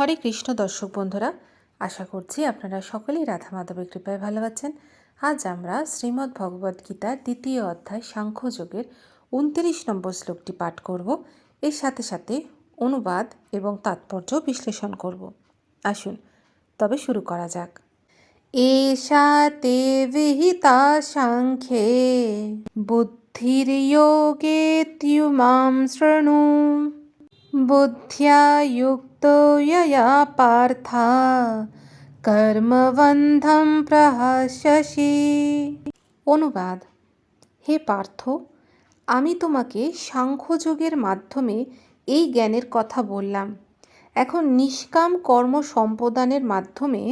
হরে কৃষ্ণ দর্শক বন্ধুরা, আশা করছি আপনারা সকলেই রাধা মাধবের কৃপায় ভালো আছেন। আজ আমরা শ্রীমদ্ ভগবদ্ গীতার দ্বিতীয় অধ্যায় সাংখ্যযোগের উনত্রিশ নম্বর শ্লোকটি পাঠ করব। এর সাথে সাথে অনুবাদ এবং তাৎপর্য বিশ্লেষণ করব। আসুন, তবে শুরু করা যাক। এষা বিহিতা সাংখ্যে বুদ্ধির্যোগেত্যুমাং শৃণু। বুদ্ধ্যা युक्तो यया पार्था কর্মবন্ধম প্রহাস্যসি অনুবাদ হে পার্থ আমি তোমাকে সাংখ্যযোগের মাধ্যমে এই জ্ঞানের কথা বললাম এখন নিষ্কাম কর্ম সম্পদানের মাধ্যমে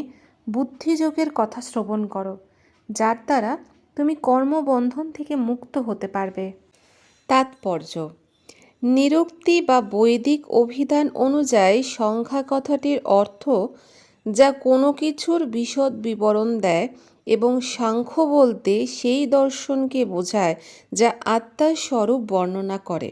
বুদ্ধিযোগের কথা শ্রবণ করো যার দ্বারা তুমি কর্মবন্ধন থেকে মুক্ত হতে পারবে তাৎপর্য নিরুক্তি বা বৈদিক অভিধান অনুযায়ী সংখ্যা কথাটির অর্থ যা কোনো কিছুর বিশদ বিবরণ দেয় এবং সাংখ্য বলতে সেই দর্শনকে বোঝায় যা আত্মার স্বরূপ বর্ণনা করে।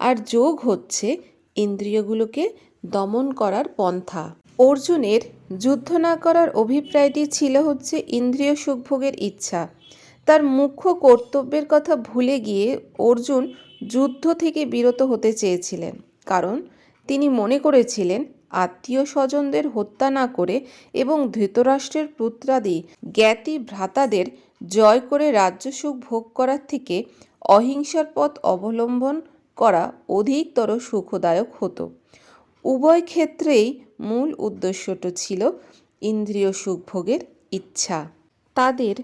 আর যোগ হচ্ছে ইন্দ্রিয়গুলোকে দমন করার পন্থা। অর্জুনের যুদ্ধ না করার অভিপ্রায়টি ছিল হচ্ছে ইন্দ্রিয় সুখভোগের ইচ্ছা। তার মুখ্য কর্তব্যের কথা ভুলে গিয়ে অর্জুন যুদ্ধ থেকে বিরত হতে চেয়েছিলেন। কারণ তিনি মনে করেছিলেন, আত্মীয় স্বজনদের হত্যা না করে এবং ধৃতরাষ্ট্রের পুত্রাদি জ্ঞাতি ভ্রাতাদের জয় করে রাজ্যসুখ ভোগ করার থেকে অহিংসার পথ অবলম্বন করা অধিকতর সুখদায়ক হতো। উভয় ক্ষেত্রেই মূল উদ্দেশ্যটা ছিল ইন্দ্রিয় সুখভোগের ইচ্ছা। তাদের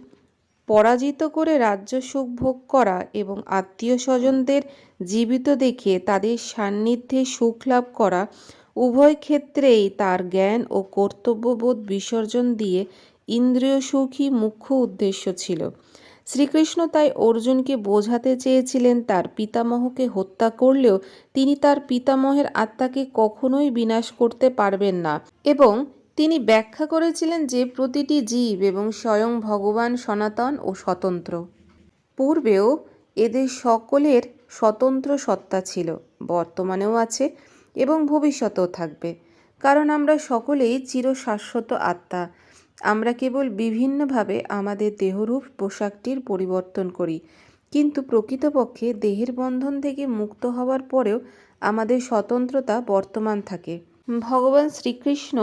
পরাজিত করে রাজ্য সুখ ভোগ করা এবং আত্মীয় স্বজনদের জীবিত দেখে তাদের সান্নিধ্যে সুখ লাভ করা উভয় ক্ষেত্রেই তার জ্ঞান ও কর্তব্যবোধ বিসর্জন দিয়ে ইন্দ্রিয় সুখই মুখ্য উদ্দেশ্য ছিল। শ্রীকৃষ্ণ তাই অর্জুনকে বোঝাতে চেয়েছিলেন, তার পিতামহকে হত্যা করলেও তিনি তার পিতামহের আত্মাকে কখনোই বিনাশ করতে পারবেন না এবং তিনি ব্যাখ্যা করেছিলেন যে প্রতিটি জীব এবং স্বয়ং ভগবান সনাতন ও স্বতন্ত্র। পূর্বেও এদের সকলের স্বতন্ত্র সত্তা ছিল, বর্তমানেও আছে এবং ভবিষ্যতেও থাকবে। কারণ আমরা সকলেই চিরশাশ্বত আত্মা। আমরা কেবল বিভিন্নভাবে আমাদের দেহরূপ পোশাকটির পরিবর্তন করি, কিন্তু প্রকৃতপক্ষে দেহের বন্ধন থেকে মুক্ত হওয়ার পরেও আমাদের স্বতন্ত্রতা বর্তমান থাকে। ভগবান শ্রীকৃষ্ণ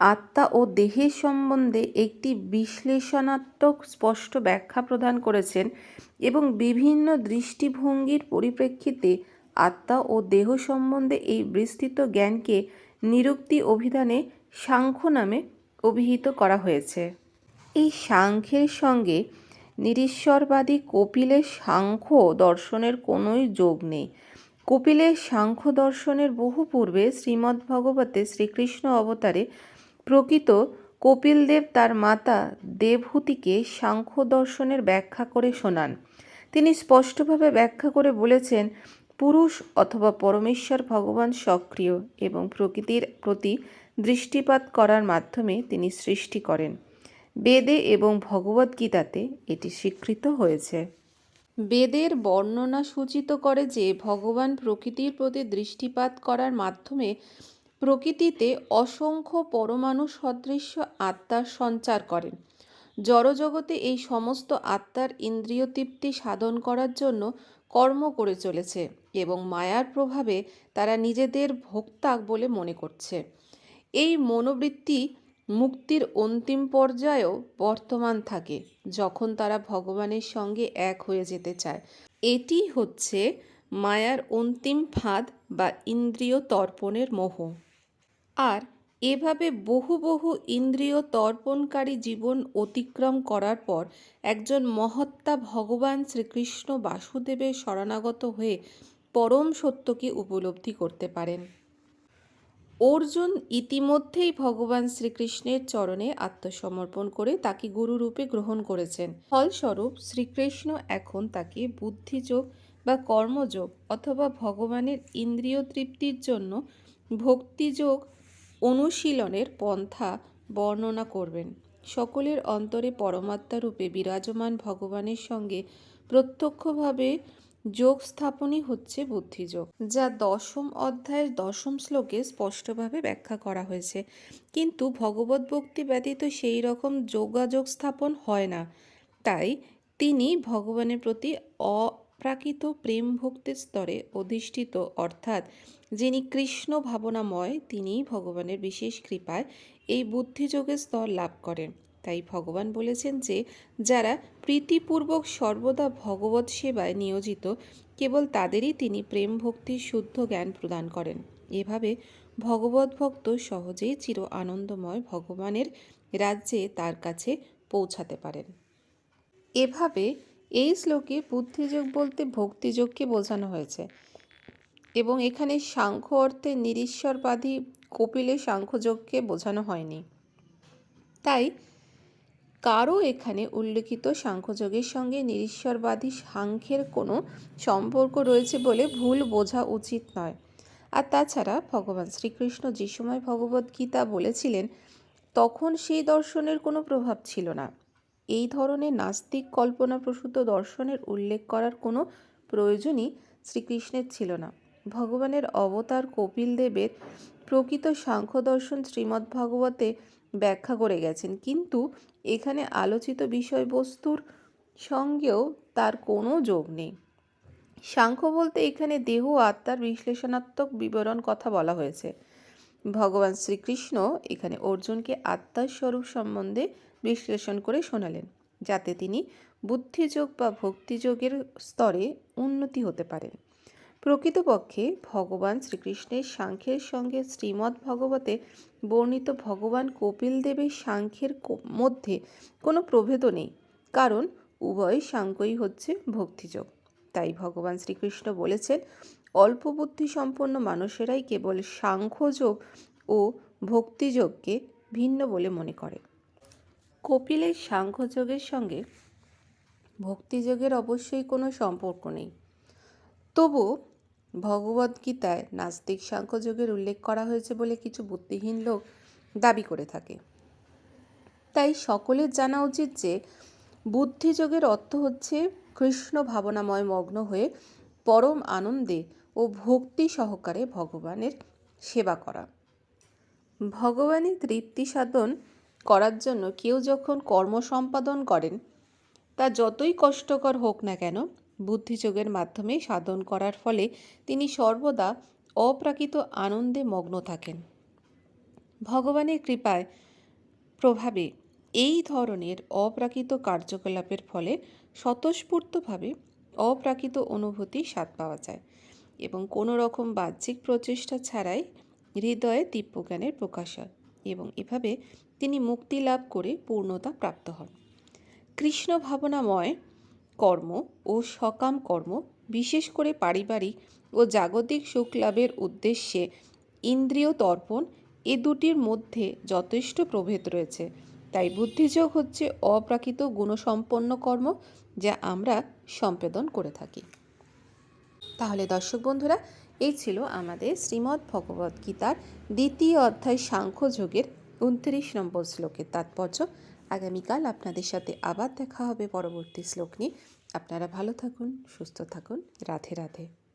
আত্মা ও দেহের সম্বন্ধে একটি বিশ্লেষণাত্মক স্পষ্ট ব্যাখ্যা প্রদান করেছেন এবং বিভিন্ন দৃষ্টিভঙ্গির পরিপ্রেক্ষিতে আত্মা ও দেহ সম্বন্ধে এই বিস্তৃত জ্ঞানকে নিরুক্তি অভিধানে সাংখ্য নামে অভিহিত করা হয়েছে। এই সাংখ্যের সঙ্গে নিরীশ্বরবাদী কপিলের সাংখ্য দর্শনের কোনোই যোগ নেই। কপিলের সাংখ্য দর্শনের বহু পূর্বে শ্রীমদ্ভগবতে শ্রীকৃষ্ণ অবতারে প্রকৃত কপিলদেব তার মাতা দেবহূতিকে সাংখ্য দর্শনের ব্যাখ্যা করে শোনান। তিনি স্পষ্টভাবে ব্যাখ্যা করে বলেছেন, পুরুষ অথবা পরমেশ্বর ভগবান সক্রিয় এবং প্রকৃতির প্রতি দৃষ্টিপাত করার মাধ্যমে তিনি সৃষ্টি করেন। বেদে এবং ভগবদ্গীতাতে এটি স্বীকৃত হয়েছে। বেদের বর্ণনা সূচিত করে যে ভগবান প্রকৃতির প্রতি দৃষ্টিপাত করার মাধ্যমে প্রকৃতিতে অসংখ্য পরমাণু সদৃশ্য আত্মার সঞ্চার করেন। জড়জগতে এই সমস্ত আত্মার ইন্দ্রিয় তৃপ্তি সাধন করার জন্য কর্ম করে চলেছে এবং মায়ার প্রভাবে তারা নিজেদের ভোক্তা বলে মনে করছে। এই মনোবৃত্তি মুক্তির অন্তিম পর্যায়েও বর্তমান থাকে, যখন তারা ভগবানের সঙ্গে এক হয়ে যেতে চায়। এটি হচ্ছে মায়ার অন্তিম ফাঁদ বা ইন্দ্রিয় তর্পণের মোহ। আর এভাবে বহু বহু ইন্দ্রিয় তর্পণকারী জীবন অতিক্রম করার পর একজন মহত্তা ভগবান শ্রীকৃষ্ণ বাসুদেবের শরণাগত হয়ে পরম সত্যকে উপলব্ধি করতে পারেন। অর্জুন ইতিমধ্যেই ভগবান শ্রীকৃষ্ণের চরণে আত্মসমর্পণ করে তাকে গুরুরূপে গ্রহণ করেছেন। ফলস্বরূপ শ্রীকৃষ্ণ এখন তাকে বুদ্ধিযোগ বা কর্মযোগ অথবা ভগবানের ইন্দ্রিয় তৃপ্তির জন্য ভক্তিযোগ অনুশীলনের পন্থা বর্ণনা করবেন। সকলের অন্তরে পরমাত্মা রূপে বিরাজমান ভগবানের সঙ্গে প্রত্যক্ষভাবে যোগ স্থাপনই হচ্ছে বুদ্ধিযোগ, যা দশম অধ্যায়ের দশম শ্লোকে স্পষ্টভাবে ব্যাখ্যা করা হয়েছে। কিন্তু ভগবত ভক্তি ব্যতীত সেই রকম যোগাযোগ স্থাপন হয় না। তাই তিনি ভগবানের প্রতি অপ্রাকৃত প্রেম ভক্তির স্তরে অধিষ্ঠিত, অর্থাৎ যিনি কৃষ্ণ ভাবনাময়, তিনিই ভগবানের বিশেষ কৃপায় এই বুদ্ধিযোগের স্তর লাভ করেন। তাই ভগবান বলেছেন যে, যারা প্রীতিপূর্বক সর্বদা ভগবত সেবায় নিয়োজিত, কেবল তাদেরই তিনি প্রেম ভক্তির শুদ্ধ জ্ঞান প্রদান করেন। এভাবে ভগবত ভক্ত সহজেই চির আনন্দময় ভগবানের রাজ্যে তার কাছে পৌঁছাতে পারেন। এভাবে এই শ্লোকে বুদ্ধিযোগ বলতে ভক্তিযোগকে বোঝানো হয়েছে। এবং এখানে সাংখ্য অর্থে নিরীশ্বরবাদী কপিলে সাংখ্যযোগকে বোঝানো হয়নি। তাই কারও এখানে উল্লেখিত সাংখ্যযোগের সঙ্গে নিরীশ্বরবাদী সাংখ্যের কোনো সম্পর্ক রয়েছে বলে ভুল বোঝা উচিত নয়। আর তাছাড়া ভগবান শ্রীকৃষ্ণ যে সময় ভগবদ্গীতা বলেছিলেন, তখন সেই দর্শনের কোনো প্রভাব ছিল না। এই ধরনের নাস্তিক কল্পনাপ্রসূত দর্শনের উল্লেখ করার কোনো প্রয়োজনই শ্রীকৃষ্ণের ছিল না। ভগবানের অবতার কপিল দেবের প্রকৃত সাংখ্য দর্শন শ্রীমদ্ ভাগবতে ব্যাখ্যা করে গেছেন। কিন্তু এখানে আলোচিত বিষয়বস্তুর সঙ্গেও তার কোনো যোগ নেই। সাংখ্য বলতে এখানে দেহ আত্মার বিশ্লেষণাত্মক বিবরণ কথা বলা হয়েছে। ভগবান শ্রীকৃষ্ণ এখানে অর্জুনকে আত্মার স্বরূপ সম্বন্ধে বিশ্লেষণ করে শোনালেন, যাতে তিনি বুদ্ধিযোগ বা ভক্তিযোগের স্তরে উন্নতি হতে পারেন। প্রকৃতপক্ষে ভগবান শ্রীকৃষ্ণের সাংখ্যের সঙ্গে শ্রীমদ্ ভগবতে বর্ণিত ভগবান কপিল দেবের সাংখ্যের মধ্যে কোনো প্রভেদও নেই, কারণ উভয় সাংখ্যই হচ্ছে ভক্তিযোগ। তাই ভগবান শ্রীকৃষ্ণ বলেছেন, অল্প বুদ্ধি সম্পন্ন মানুষেরাই কেবল সাংখ্যযোগ ও ভক্তিযোগকে ভিন্ন বলে মনে করে। কপিলের সাংখ্যযোগের সঙ্গে ভক্তিযোগের অবশ্যই কোনো সম্পর্ক নেই। তবু ভগবদ্গীতায় নাস্তিক সাংখ্যযোগের উল্লেখ করা হয়েছে বলে কিছু বুদ্ধিহীন লোক দাবি করে থাকে। তাই সকলের জানা উচিত যে বুদ্ধিযোগের অর্থ হচ্ছে কৃষ্ণ ভাবনাময় মগ্ন হয়ে পরম আনন্দে ও ভক্তি সহকারে ভগবানের সেবা করা। ভগবানের তৃপ্তি সাধন করার জন্য কেউ যখন কর্ম সম্পাদন করেন, তা যতই কষ্টকর হোক না কেন, বুদ্ধিযোগের মাধ্যমে সাধন করার ফলে তিনি সর্বদা অপ্রাকৃত আনন্দে মগ্ন থাকেন। ভগবানের কৃপায় প্রভাবে এই ধরনের অপ্রাকৃত কার্যকলাপের ফলে স্বতঃস্ফূর্তভাবে অপ্রাকৃত অনুভূতি স্বাদ পাওয়া যায় এবং কোনো রকম বাহ্যিক প্রচেষ্টা ছাড়াই হৃদয়ে দিব্যজ্ঞানের প্রকাশ হয়। এবং এভাবে তিনি মুক্তি লাভ করে পূর্ণতা প্রাপ্ত হন। কৃষ্ণ ভাবনাময় কর্ম ও সকাম কর্ম, বিশেষ করে পারিবারিক ও জাগতিক সুখ লাভের উদ্দেশ্যে ইন্দ্রিয় তর্পণ, এ দুটির মধ্যে যথেষ্ট প্রভেদ রয়েছে। তাই বুদ্ধিযোগ হচ্ছে অপ্রাকৃত গুণসম্পন্ন কর্ম যা আমরা সম্পাদন করে থাকি। তাহলে দর্শক বন্ধুরা এই ছিল আমাদের শ্রীমদ্ ভগবদ্গীতার দ্বিতীয় অধ্যায় সাংখ্যযোগের উনত্রিশ নম্বর শ্লোকের তাৎপর্য। আগামীকাল আপনাদের সাথে আবার দেখা হবে পরবর্তী শ্লোক নিয়ে। আপনারা ভালো থাকুন, সুস্থ থাকুন। রাধে রাধে।